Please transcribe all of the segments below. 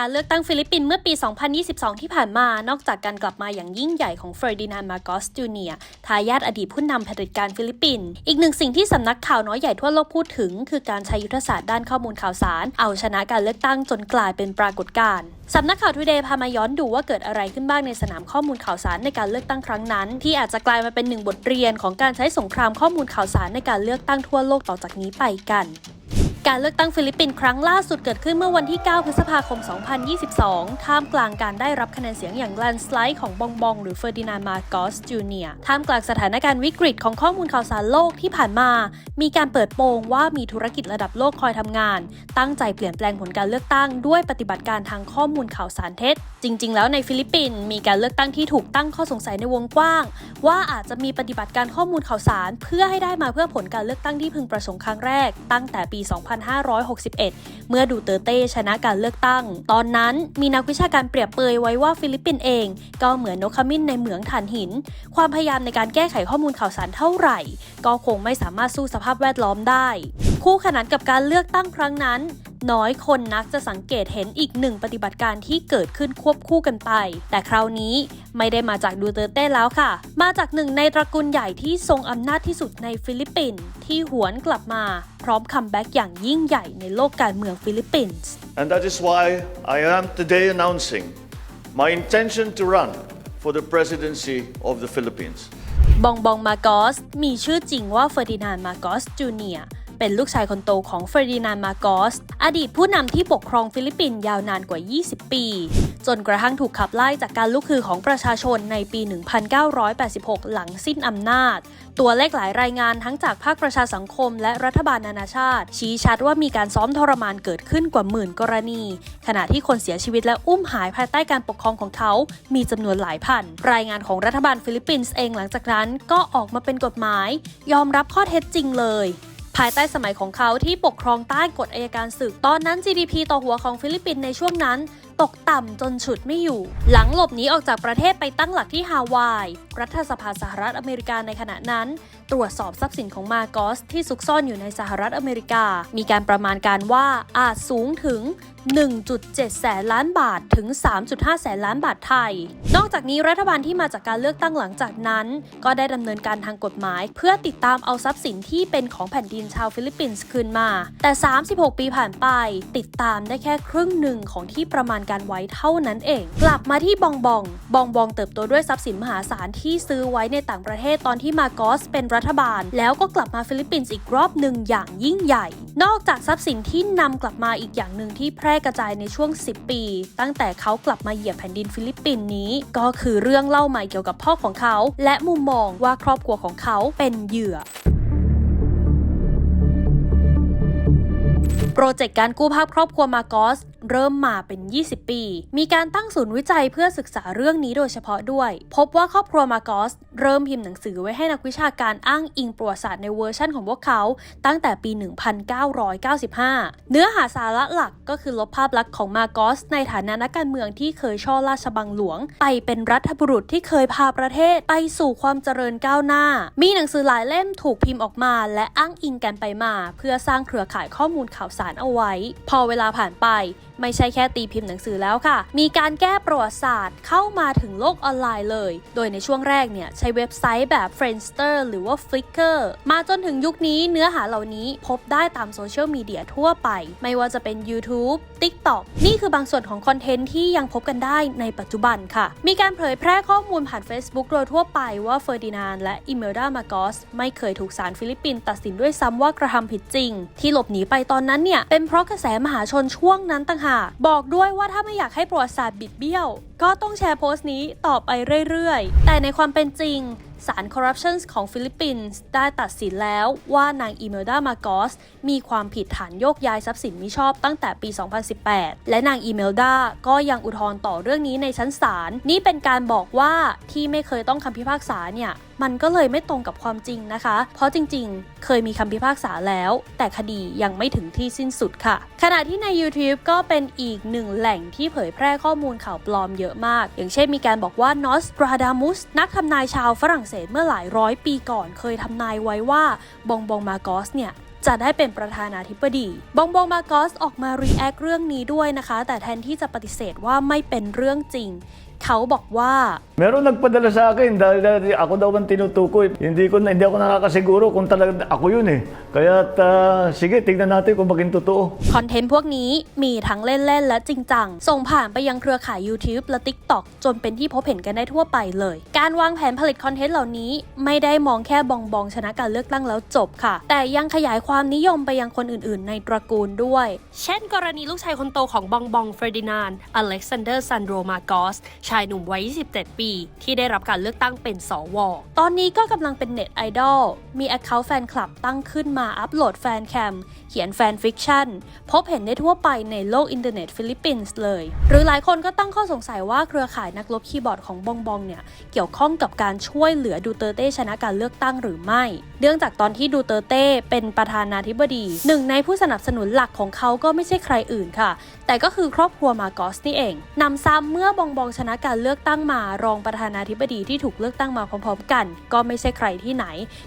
การเลือกตั้งฟิลิปปินส์เมื่อปี 2022 ที่ผ่านมา นอกจากการกลับมาอย่างยิ่งใหญ่ของเฟอร์ดินานด์มาโกสจูเนียทายาทอดีตผู้นำเผด็จการฟิลิปปินส์ อีกหนึ่งสิ่งที่สำนักข่าวน้อยใหญ่ทั่วโลกพูดถึง คือการใช้ยุทธศาสตร์ด้านข้อมูลข่าวสาร เอาชนะการเลือกตั้งจนกลายเป็นปรากฏการณ์สำนักข่าวทูเดย์พามาย้อนดูว่าเกิดอะไรขึ้นบ้างในสนามข้อมูลข่าวสารในการเลือกตั้งครั้งนั้น ที่อาจจะกลายมาเป็นหนึ่งบทเรียนของการใช้สงครามข้อมูลข่าวสารในการเลือกตั้งทั่วโลกต่อจากนี้ไปกัน การเลือกตั้งฟิลิปปินส์ครั้งล่าสุดเกิดขึ้นเมื่อวันที่ 9 พฤษภาคม 2022 ท่ามกลางการได้รับคะแนนเสียงอย่างแลนสไลด์ของบองบองหรือเฟอร์ดินานมาโกสจูเนียท่ามกลางสถานการณ์วิกฤตของข้อมูลข่าวสารโลกที่ผ่านมา มีการเปิดโปงว่ามีธุรกิจระดับโลกคอยทำงาน ตั้งใจเปลี่ยนแปลงผลการเลือกตั้งด้วยปฏิบัติการทางข้อมูลข่าวสารเท็จ จริง ๆ แล้วในฟิลิปปินส์มีการเลือกตั้งที่ถูกตั้งข้อสงสัยในวงกว้าง ว่าอาจจะมีปฏิบัติการข้อมูลข่าวสาร เพื่อให้ได้มาเพื่อผลการเลือกตั้งที่พึงประสงค์ครั้งแรก ตั้งแต่ปี2561 เมื่อดูเตอร์เต้ชนะการเลือกตั้ง ตอนนั้นมีนักวิชาการเปรียบเปยไว้ว่าฟิลิปปินส์เอง ก็เหมือนนกขมิ้นในเหมืองถ่านหิน ความพยายามในการแก้ไขข้อมูลข่าวสารเท่าไหร่ ก็คงไม่สามารถสู้สภาพแวดล้อมได้ คู่ขนานกับการเลือกตั้งครั้งนั้น น้อยคนนักจะสังเกตเห็นอีกหนึ่งปฏิบัติการที่เกิดขึ้นควบคู่กันไป แต่คราวนี้ไม่ได้มาจากดูเตอร์เต้แล้วค่ะ มาจากหนึ่งในตระกูลใหญ่ที่ทรงอำนาจที่สุดในฟิลิปปินส์ที่หวนกลับมา พร้อมคัมแบ็กอย่างยิ่งใหญ่ในโลกการเมืองฟิลิปปินส์ And that is why I am today announcing my intention to run for the presidency of the Philippines. บองบองมาโกสมีชื่อจริงว่าเฟอร์ดินานด์มาโกสจูเนียร์ เป็นลูกชายคนโตของเฟอร์ดินานด์มาโกส อดีตผู้นำที่ปกครองฟิลิปปินส์ยาวนานกว่า 20 ปี จนกระทั่งถูกขับไล่จากการลุกคือของประชาชนในปี 1986 หลังสิ้นอำนาจ ตัวเลขหลายรายงานทั้งจากภาคประชาสังคมและรัฐบาลนานาชาติ ชี้ชัดว่ามีการซ้อมทรมานเกิดขึ้นกว่าหมื่นกรณี ขณะที่คนเสียชีวิตและอุ้มหายภายใต้การปกครองของเขามีจำนวนหลายพัน รายงานของรัฐบาลฟิลิปปินส์เองหลังจากนั้นก็ออกมาเป็นกฎหมาย ยอมรับข้อเท็จจริงเลยายใต้สมัยของเขาที่ปกครองใต้กฎอายการศึก ตอนนั้น GDP ต่อหัวของฟิลิปปินส์ในช่วงนั้น ตกต่ำจนฉุดไม่อยู่ หลังหลบหนีออกจากประเทศไปตั้งหลักที่ฮาวาย รัฐสภาสหรัฐอเมริกาในขณะนั้น ตรวจสอบทรัพย์สินของมาโกสที่ซุกซ่อนอยู่ในสหรัฐอเมริกา มีการประมาณการว่าอาจสูงถึง 1.7 แสนล้านบาทถึง 3.5 แสนล้านบาทไทย นอกจากนี้รัฐบาลที่มาจากการเลือกตั้งหลังจากนั้น ก็ได้ดำเนินการทางกฎหมาย เพื่อติดตามเอาทรัพย์สินที่เป็นของแผ่นดินชาวฟิลิปปินส์คืนมา แต่ 36 ปีผ่านไป ติดตามได้แค่ครึ่งหนึ่งของที่ประมาณการไว้เท่านั้นเอง กลับมาที่บองบอง บองบองเติบโตด้วยทรัพย์สินมหาศาลที่ซื้อไว้ในต่างประเทศตอนที่มาโกสเป็นรัฐบาล แล้วก็กลับมาฟิลิปปินส์อีกรอบหนึ่งอย่างยิ่งใหญ่ นอกจากทรัพย์สินที่นำกลับมาอีกอย่างหนึ่งที่แพร่ร่กระจายในช่วง 10 ปี ตั้งแต่เขากลับมาเหยียบแผ่นดินฟิลิปปินส์นี้ ก็คือเรื่องเล่าใหม่เกี่ยวกับพ่อของเขา และมุมมองว่าครอบครัวของเขาเป็นเหยื่อ โปรเจกต์การกู้ภาพครอบครัวมาโกสเริ่มมาเป็น 20 ปี มีการตั้งศูนย์วิจัยเพื่อศึกษาเรื่องนี้โดยเฉพาะด้วย พบว่าครอบครัวมาโกสเริ่มพิมพ์หนังสือไว้ให้นักวิชาการอ้างอิงประวัติศาสตร์ในเวอร์ชั่นของพวกเขา ตั้งแต่ปี 1995 เนื้อหาสาระหลักก็คือลบภาพลักษณ์ของมาโกสในฐานะนักการเมืองที่เคยช่อราชบังหลวง ไปเป็นรัฐบุรุษที่เคยพาประเทศไปสู่ความเจริญก้าวหน้า มีหนังสือหลายเล่มถูกพิมพ์ออกมา และอ้างอิงกันไปมา เพื่อสร้างเครือข่ายข้อมูลข่าวสารเอาไว้ พอเวลาผ่านไป ไม่ใช่แค่ตีพิมพ์หนังสือแล้วค่ะ มีการแก้ประวัติศาสตร์เข้ามาถึงโลกออนไลน์เลย โดยในช่วงแรกเนี่ยใช้เว็บไซต์แบบ Friendster หรือว่า Flickr มาจนถึงยุคนี้เนื้อหาเหล่านี้พบได้ตามโซเชียลมีเดียทั่วไป ไม่ว่าจะเป็น YouTube TikTok นี่คือบางส่วนของคอนเทนต์ที่ยังพบกันได้ในปัจจุบันค่ะ มีการเผยแพร่ข้อมูลผ่าน Facebook โดยทั่วไปว่าเฟอร์ดินานและอิเมลดามาโกสไม่เคยถูกศาลฟิลิปปินส์ตัดสินด้วยซ้ำว่ากระทำผิดจริง ที่หลบหนีไปตอนนั้นเนี่ยเป็นเพราะกระแสมหาชนช่วงนั้นต่างหากบอกด้วยว่าถ้าไม่อยากให้ประวัติศาสตร์บิดเบี้ยว ก็ต้องแชร์โพสต์นี้ต่อไปเรื่อยๆ แต่ในความเป็นจริง ศาลคอร์รัปชันของฟิลิปปินส์ได้ตัดสินแล้วว่านางอิเมลดามาโกสมีความผิดฐานโยกย้ายทรัพย์สินมิชอบตั้งแต่ปี 2018 และนางอิเมลดาก็ยังอุทธรณ์ต่อเรื่องนี้ในชั้นศาลนี่เป็นการบอกว่าที่ไม่เคยต้องคำพิพากษาเนี่ยมันก็เลยไม่ตรงกับความจริงนะคะ เพราะจริงๆ เคยมีคำพิพากษาแล้ว แต่คดียังไม่ถึงที่สิ้นสุดค่ะ ขณะที่ใน YouTube ก็เป็นอีกหนึ่งแหล่งที่เผยแพร่ข้อมูลข่าวปลอมเยอะมาก อย่างเช่นมีการบอกว่านอสตราดามุสนักทำนายชาวฝรั่งเศสเมื่อหลายร้อยปีก่อนเคยทำนายไว้ว่าบองบองมาโกสเนี่ยจะได้เป็นประธานาธิบดี บองบองมาโกสออกมารีแอคเรื่องนี้ด้วยนะคะ แต่แทนที่จะปฏิเสธว่าไม่เป็นเรื่องจริง เขาบอกว่า Meron nagpadala sa akin dahil, dahil ako daw ang tinutukoy. Hindi ko na, hindi ako nakakasiguro kung talaga ako yun eh. Kaya sige, tignan natin kung maging totoo. คอนเทนต์พวกนี้มีทั้งเล่น ๆ และจริงจัง ส่งผ่านไปยังเครือข่าย YouTube และ TikTok จนเป็นที่พบเห็นกันได้ทั่วไปเลย การวางแผนผลิตคอนเทนต์เหล่านี้ ไม่ได้มองแค่บองบองชนะการเลือกตั้งแล้วจบค่ะ แต่ยังขยายความนิยมไปยังคนอื่น ๆ ในตระกูลด้วย เช่น กรณีลูกชายคนโตของบองบองเฟรดินานด์อเล็กซานเดอร์ซันโดมาโกส ชชายหนุ่มวัย 27 ปี ที่ได้รับการเลือกตั้งเป็นสว ตอนนี้ก็กำลังเป็นเน็ตไอดอล มีแอคเคาท์แฟนคลับตั้งขึ้นมาอัปโหลดแฟนแคม เขียนแฟนฟิกชันพบเห็นได้ทั่วไปในโลกอินเทอร์เน็ตฟิลิปปินส์เลย หรือหลายคนก็ตั้งข้อสงสัยว่าเครือข่ายนักลบคีย์บอร์ดของบองบองเนี่ย เกี่ยวข้องกับการช่วยเหลือดูเตอร์เต้ชนะการเลือกตั้งหรือไม่ เนื่องจากตอนที่ดูเตอร์เต้เป็นประธานาธิบดี หนึ่งในผู้สนับสนุนหลักของเขาก็ไม่ใช่ใครอื่นค่ะ แต่ก็คือครอบครัวมาโกสนี่เองนำซ้ำเมื่อบองบองชนะการเลือกตั้งมารองประธานาธิบดีที่ถูกเลือกตั้งมาพร้อมๆ กัน ก็ไม่ใช่ใครที่ไหน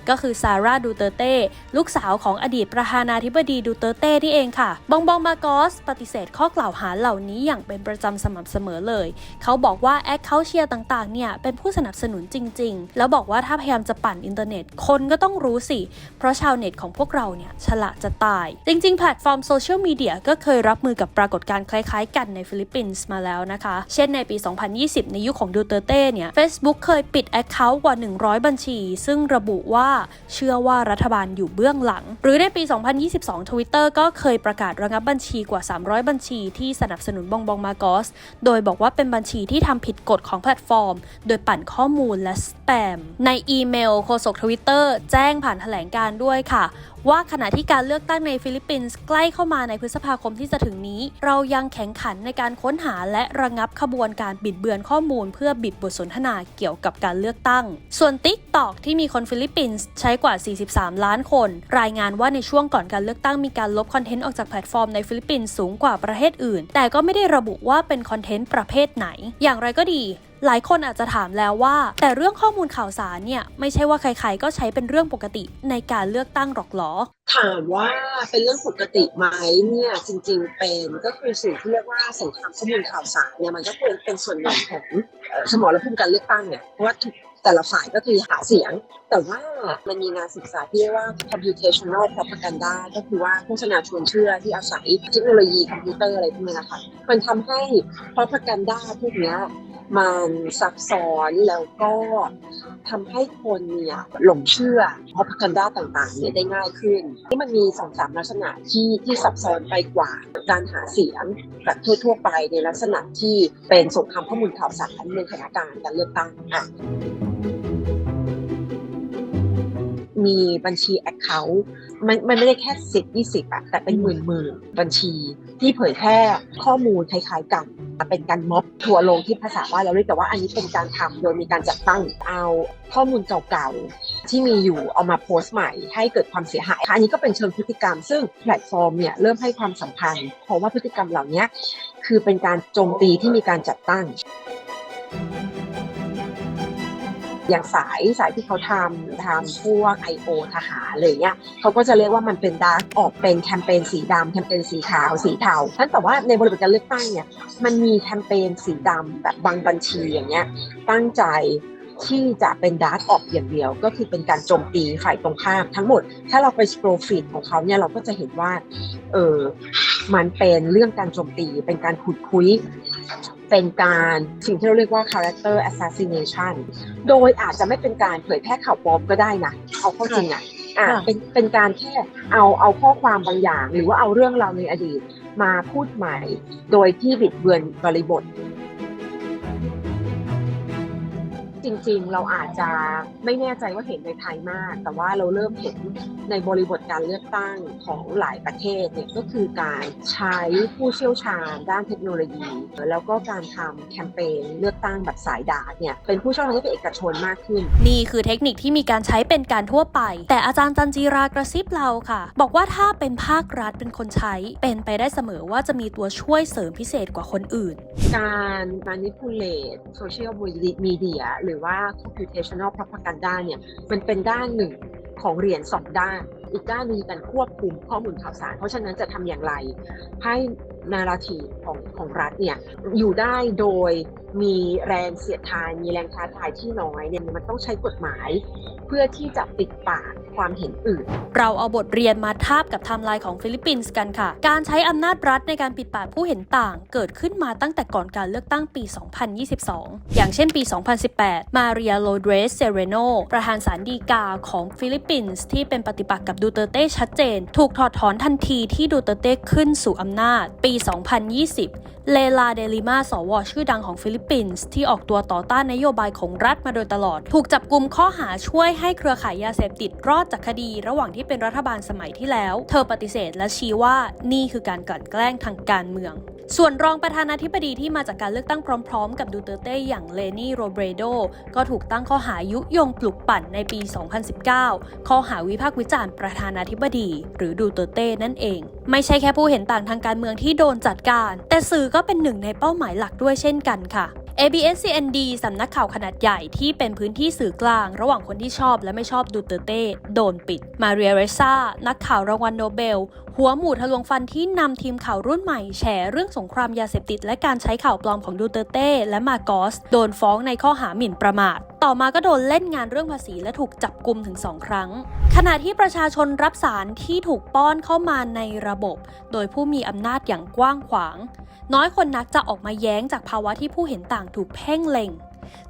ก็คือซาร่าดูเตเต้ลูกสาวของอดีตประธานาธิบดีดูเตเต้ที่เองค่ะ บองบองมาโกสปฏิเสธข้อกล่าวหาเหล่านี้อย่างเป็นประจำสม่ำเสมอเลย เขาบอกว่าแอคเคาท์เชียร์ต่างๆเนี่ยเป็นผู้สนับสนุนจริง ๆ แล้วบอกว่าถ้าพยายามจะปั่นอินเทอร์เน็ตคนก็ต้องรู้สิ เพราะชาวเน็ตของพวกเราเนี่ยฉลาดจะตาย จริง ๆ แพลตฟอร์มโซเชียลมีเดียก็เคยรับมือกับปรากฏการณ์คล้ายๆ กันในฟิลิปปินส์มาแล้วนะคะ เช่นในปี 2020ในยุคของดูเตเต้เนี่ย Facebook เคยปิดแอคเคาท์กว่า 100 บัญชี ซึ่งระบุว่าเชื่อว่ารัฐบาลอยู่เบื้องหลัง หรือในปี 2022 Twitter ก็เคยประกาศระงับบัญชีกว่า 300 บัญชีที่สนับสนุนบองบองมาโกส โดยบอกว่าเป็นบัญชีที่ทำผิดกฎของแพลตฟอร์ม โดยปั่นข้อมูลและสแปม ในอีเมลโฆษกทวิตเตอร์แจ้งผ่านแถลงการด้วยค่ะ ว่าขณะที่การเลือกตั้งในฟิลิปปินส์ใกล้เข้ามาในพฤษภาคมที่จะถึงนี้ เรายังแข่งขันในการค้นหาและระงับขบวนการบิดเบือนข้อมูล เพื่อบิดบทสนทนาเกี่ยวกับการเลือกตั้ง ส่วน TikTok ที่มีคนฟิลิปปินส์ใช้กว่า 43 ล้านคน รายงานว่าในช่วงก่อนการเลือกตั้งมีการลบคอนเทนต์ออกจากแพลตฟอร์มในฟิลิปปินส์สูงกว่าประเทศอื่น แต่ก็ไม่ได้ระบุว่าเป็นคอนเทนต์ประเภทไหน อย่างไรก็ดี หลายคนอาจจะถามแล้วว่า แต่เรื่องข้อมูลข่าวสารเนี่ยไม่ใช่ว่าใครๆก็ใช้เป็นเรื่องปกติในการเลือกตั้งหรอกหรอถามว่าเป็นเรื่องปกติไหมเนี่ยจริงๆเป็นก็คือสิ่งที่เรียกว่าสงครามข้อมูลข่าวสารเนี่ยมันก็เป็นเป็นส่วนหนึ่งของเอ่อสมรภูมิการเลือกตั้งเนี่ยเพราะว่าทุกแต่ละฝ่ายก็คือหาเสียง แต่ว่ามันมีงานศึกษาที่เรียกว่า computational propaganda ก็คือว่าโฆษณาชวนเชื่อที่อาศัยเทคโนโลยีคอมพิวเตอร์อะไรพวกนี้นะคะมันทำให้ propaganda พวกเนี้ย มันซับซ้อนแล้วก็ทำให้คนเนี่ยหลงเชื่อ propaganda ต่างๆเนี่ยได้ง่ายขึ้นที่มันมีสองสามลักษณะที่ที่ซับซ้อนไปกว่าการหาเสียงแบบทั่วๆไปในลักษณะที่เป็นสงครามข้อมูลข่าวสารในสถานการณ์การเลือกตั้งอะมีบัญชี Account มันมันไม่ได้แค่สิบยี่สิบอะแต่เป็นหมื่นหมื่นๆบัญชีที่เผยแพร่ข้อมูลคล้ายๆกัน เป็นการม็อบทัวลงที่ภาษาว่าเราเรียกแต่ว่าอันนี้เป็นการทำโดยมีการจัดตั้งเอาข้อมูลเก่าๆ ที่มีอยู่เอามาโพสต์ใหม่ ให้เกิดความเสียหายอันนี้ก็เป็นเชิงพฤติกรรม ซึ่งแพลตฟอร์มเนี่ยเริ่มให้ความสำคัญ เพราะว่าพฤติกรรมเหล่านี้คือเป็นการโจมตีที่มีการจัดตั้ง อย่างสายสายที่เขาทำทำพวก I.O. ทหารอะไรเงี้ยเขาก็จะเรียกว่ามันเป็นดาร์กออกเป็นแคมเปญสีดำแคมเปญสีขาวสีเทาทั้นแต่ว่าในบริบทการเลือกตั้งเนี่ยมันมีแคมเปญสีดำแบบบางบัญชีอย่างเงี้ยตั้งใจที่จะเป็นดาร์กออกอย่างเดียว ก็คือเป็นการโจมตีฝ่ายตรงข้ามทั้งหมด ถ้าเราไปสโปรฟีดของเขาเนี่ยเราก็จะเห็นว่าเออมันเป็นเรื่องการโจมตีเป็นการขุดคุย เป็นการสิ่งที่เราเรียกว่า character assassination โดยอาจจะไม่เป็นการเผยแพร่ข่าวปลอมก็ได้นะเอาเข้าจริงอะอะค่ะเป็นเป็นการแค่เอาเอาข้อความบางอย่าง หรือว่าเอาเรื่องราวในอดีตมาพูดใหม่ โดยที่บิดเบือนบริบท จริง ๆ เราอาจจะไม่แน่ใจว่าเห็นในไทยมาก แต่ว่าเราเริ่มเห็นในบริบทการเลือกตั้งของหลายประเทศเนี่ยก็คือการใช้ผู้เชี่ยวชาญด้านเทคโนโลยี แล้วก็การทำแคมเปญเลือกตั้งแบบสายดาร์กเนี่ยเป็นผู้เชี่ยวชาญที่เป็นเอกชนมากขึ้น นี่คือเทคนิคที่มีการใช้เป็นการทั่วไป แต่อาจารย์จันจีรากระซิบเราค่ะ บอกว่าถ้าเป็นภาครัฐเป็นคนใช้ เป็นไปได้เสมอว่าจะมีตัวช่วยเสริมพิเศษกว่าคนอื่น การ manipulate social media หรือือว่า computational propaganda เนี่ยมันเป็นด้านหนึ่งของเหรียญสองด้าน อีกด้านหนึงการควบคุมข้อมูลข่าวสาร เพราะฉะนั้นจะทำอย่างไร ให้นาราทีของของรัฐเนี่ยอยู่ได้โดยมีแรงเสียดทานมีแรงท้าทายที่น้อยเนี่ยมันต้องใช้กฎหมาย เพื่อที่จะปิดปากความเห็นอื่น เราเอาบทเรียนมาทาบกับไทม์ไลน์ของฟิลิปปินส์กันค่ะ การใช้อำนาจรัฐในการปิดปากผู้เห็นต่าง เกิดขึ้นมาตั้งแต่ก่อนการเลือกตั้งปี 2022 อย่างเช่นปี 2018 มาเรียโลเดรสเซเรโนประธานศาลฎีกาของฟิลิปปินส์ที่เป็นปฏิปักษ์กับดูเตเต้ชัดเจน ถูกถอดถอนทันทีที่ดูเตเต้ขึ้นสู่อำนาจปี 2020เลลาเดลิมาสวชื่อดังของฟิลิปปินส์ที่ออกตัวต่อต้านนโยบายของรัฐมาโดยตลอด ถูกจับกลุ่มข้อหาช่วยให้เครือข่ายยาเสพติดรอดจากคดีระหว่างที่เป็นรัฐบาลสมัยที่แล้ว เธอปฏิเสธและชี้ว่านี่คือการกลั่นแกล้งทางการเมือง ส่วนรองประธานาธิบดีที่มาจากการเลือกตั้งพร้อมๆ กับดูเตเต้อย่างเลนี่โรเบรโดก็ถูกตั้งข้อหายุยงปลุกปั่นในปี 2019 ข้อหาวิพากษ์วิจารณ์ประธานาธิบดี หรือดูเตเต้นั่นเอง ไม่ใช่แค่ผู้เห็นต่างทางการเมืองที่โดนจัดการ แต่สื่อก็เป็นหนึ่งในเป้าหมายหลักด้วยเช่นกันค่ะ ABS-CND สำนักข่าวขนาดใหญ่ที่เป็นพื้นที่สื่อกลาง ระหว่างคนที่ชอบและไม่ชอบดูเตเต้โดนปิด มาเรียเรซ่านักข่าวรางวัลโนเบล หัวหมูทะลวงฟันที่นำทีมข่าวรุ่นใหม่แฉเรื่องสงครามยาเสพติด และการใช้ข่าวปลอมของดูเตเต้และมาโกสโดนฟ้องในข้อหาหมิ่นประมาท ต่อมาก็โดนเล่นงานเรื่องภาษีและถูกจับกลุมถึง 2 ครั้ง ขณะที่ประชาชนรับสารที่ถูกป้อนเข้ามาในระบบ โดยผู้มีอำนาจอย่างกว้างขวาง น้อยคนนักจะออกมาแย้งจากภาวะที่ผู้เห็นต่างถูกเพ่งเล็ง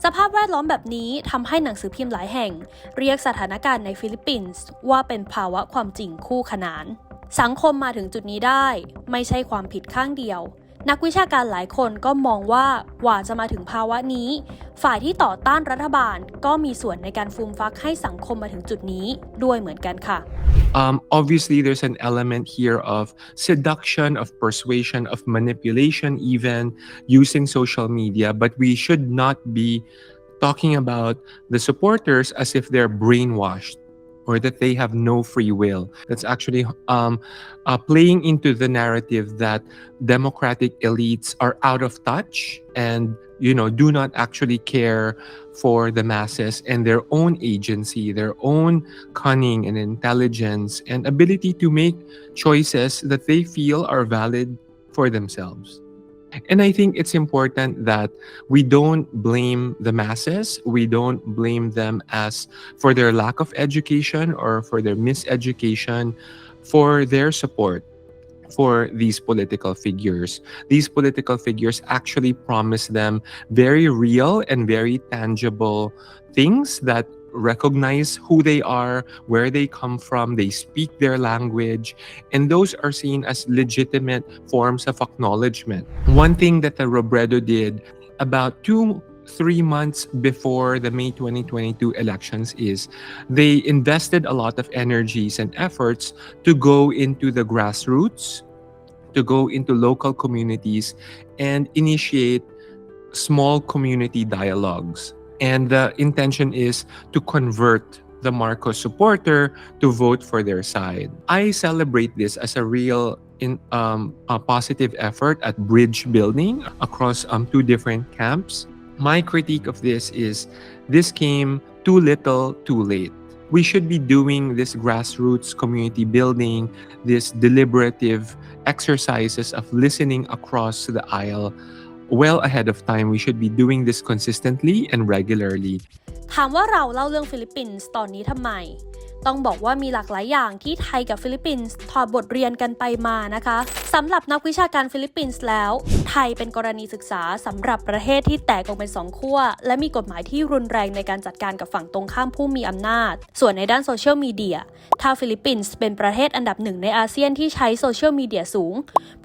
สภาพแวดล้อมแบบนี้ทำให้หนังสือพิมพ์หลายแห่ง เรียกสถานการณ์ในฟิลิปปินส์ว่าเป็นภาวะความจริงคู่ขนาน สังคมมาถึงจุดนี้ได้ ไม่ใช่ความผิดข้างเดียว นักวิชาการหลายคนก็มองว่ากว่าจะมาถึงภาวะนี้ ฝ่ายที่ต่อต้านรัฐบาลก็มีส่วนในการฟูมฟักให้สังคมมาถึงจุดนี้ด้วยเหมือนกันค่ะ Um, obviously, there's an element here of seduction, of persuasion, of manipulation, even using social media. But we should not be talking about the supporters as if they're brainwashed or that they have no free will. That's actually um, uh, playing into the narrative that democratic elites are out of touch and you know do not actually care for the masses and their own agency, their own cunning and intelligence and ability to make choices that they feel are valid for themselves. And I think it's important that we don't blame the masses. We don't blame them as for their lack of education or for their miseducation, for their support for these political figures. These political figures actually promise them very real and very tangible things that recognize who they are, where they come from, they speak their language, and those are seen as legitimate forms of acknowledgement. One thing that the Robredo did about two three months before the May 2022 elections is they invested a lot of energies and efforts to go into the grassroots, to go into local communities and initiate small community dialogues. And the intention is to convert the Marcos supporter to vote for their side. I celebrate this as a real in um, a positive effort at bridge building across um, two different camps. My critique of this is this came too little, too late. We should be doing this grassroots community building, this deliberative exercises of listening across the aisle well ahead of time. We should be doing this consistently and regularly. ถามว่าเราเล่าเรื่องฟิลิปปินส์ตอนนี้ทำไม ต้องบอกว่ามีหลากหลายอย่างที่ไทยกับฟิลิปปินส์ถอดบทเรียนกันไปมานะคะสำหรับนักวิชาการฟิลิปปินส์แล้ว ไทยเป็นกรณีศึกษาสำหรับประเทศที่แตกออกเป็นสองขั้ว และมีกฎหมายที่รุนแรงในการจัดการกับฝั่งตรงข้ามผู้มีอำนาจ ส่วนในด้านโซเชียลมีเดียถ้าฟิลิปปินส์เป็นประเทศอันดับหนึ่งในอาเซียนที่ใช้โซเชียลมีเดียสูง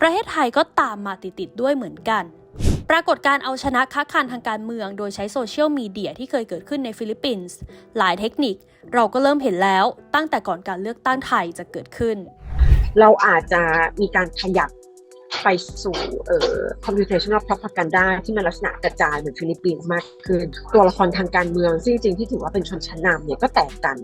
ประเทศไทยก็ตามมาติดๆด้วยเหมือนกัน ปรากฏการเอาชนะค้าคานทางการเมือง โดยใช้โซเชียลมีเดียที่เคยเกิดขึ้นในฟิลิปปินส์ หลายเทคนิคเราก็เริ่มเห็นแล้วตั้งแต่ก่อนการเลือกตั้งไทยจะเกิดขึ้น เราอาจจะมีการขยับ ไปสู่เอ่อ computational propaganda ที่มันลักษณะกระจายเหมือนฟิลิปปินส์มากขึ้น ตัวละครทางการเมืองซึ่งจริงๆที่ถือว่าเป็นชนชั้นนำเนี่ยก็แตกกัน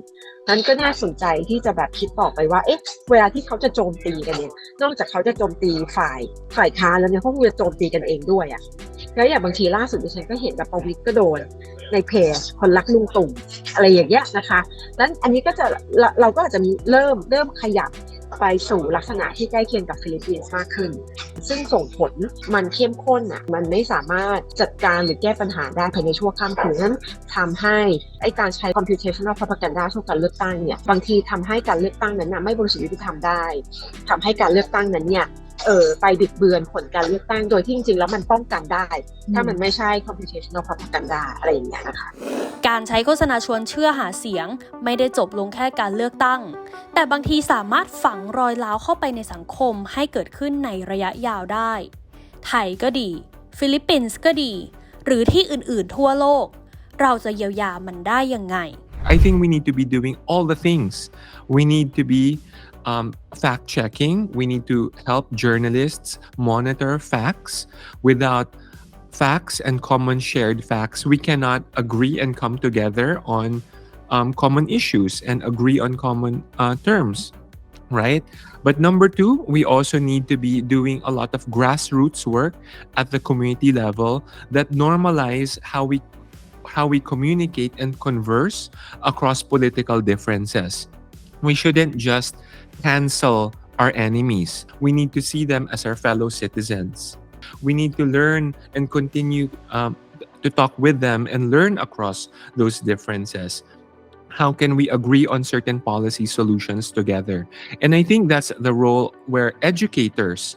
นั้นก็น่าสนใจที่จะแบบคิดต่อไปว่า เอ๊ะ เวลาที่เขาจะโจมตีกันเนี่ย นอกจากเขาจะโจมตีฝ่ายฝ่ายค้านแล้วเนี่ยเขาคงจะโจมตีกันเองด้วยอะ่ะแล้วอย่างบางทีล่าสุดดิฉันก็เห็นแบบประวิตก็โดนในเพจคนรักลุงตู่อะไรอย่างเงี้ยนะคะนั้นอันนี้ก็จะเราเราก็อาจจะมีเริ่มเริ่มขยับ ไปสู่ลักษณะที่ใกล้เคียงกับฟิลิปปินส์มากขึ้น ซึ่งส่งผลมันเข้มข้นอะมันไม่สามารถจัดการหรือแก้ปัญหาได้ภายในชั่วข้ามคืนนั้นทำให้ไอการใช้ computational propaganda ช่วงการเลือกตั้งเนี่ยบางทีทำให้การเลือกตั้งนั้นน่ะไม่บริสุทธิ์ยุติธรรมได้ทำให้การเลือกตั้งนั้นเนี่ย เออไปบิดเบือนผลการเลือกตั้งโดยที่จริงๆแล้วมันป้องกันได้ ถ้ามันไม่ใช่ computational propaganda อะไรอย่างเงี้ยนะคะการใช้โฆษณาชวนเชื่อหาเสียง ไม่ได้จบลงแค่การเลือกตั้ง แต่บางทีสามารถฝังรอยร้าวเข้าไปในสังคมให้เกิดขึ้นในระยะยาวได้ ไทยก็ดี ฟิลิปปินส์ก็ดี หรือที่อื่นๆทั่วโลก เราจะเยียวยามันได้ยังไง I think we need to be doing all the things. We need to be um, fact checking. We need to help journalists monitor facts. Without facts and common shared facts, we cannot agree and come together on um, common issues and agree on common uh, terms, right? But number two, we also need to be doing a lot of grassroots work at the community level that normalize how we how we communicate and converse across political differences. We shouldn't just cancel our enemies. We need to see them as our fellow citizens. We need to learn and continue um, to talk with them and learn across those differences. How can we agree on certain policy solutions together? And I think that's the role where educators,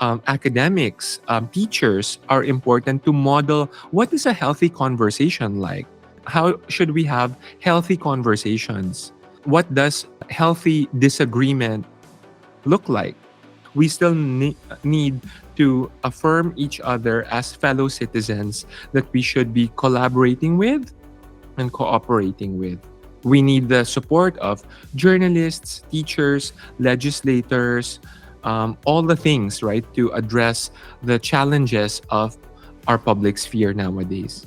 um, academics, um, teachers are important to model what is a healthy conversation like. How should we have healthy conversations? What does healthy disagreement look like? We still ne- need to affirm each other as fellow citizens that we should be collaborating with and cooperating with. We need the support of journalists, teachers, legislators, um, all the things, right, to address the challenges of our public sphere nowadays.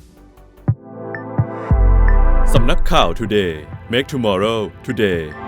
สำนักข่าว Today Make Tomorrow Today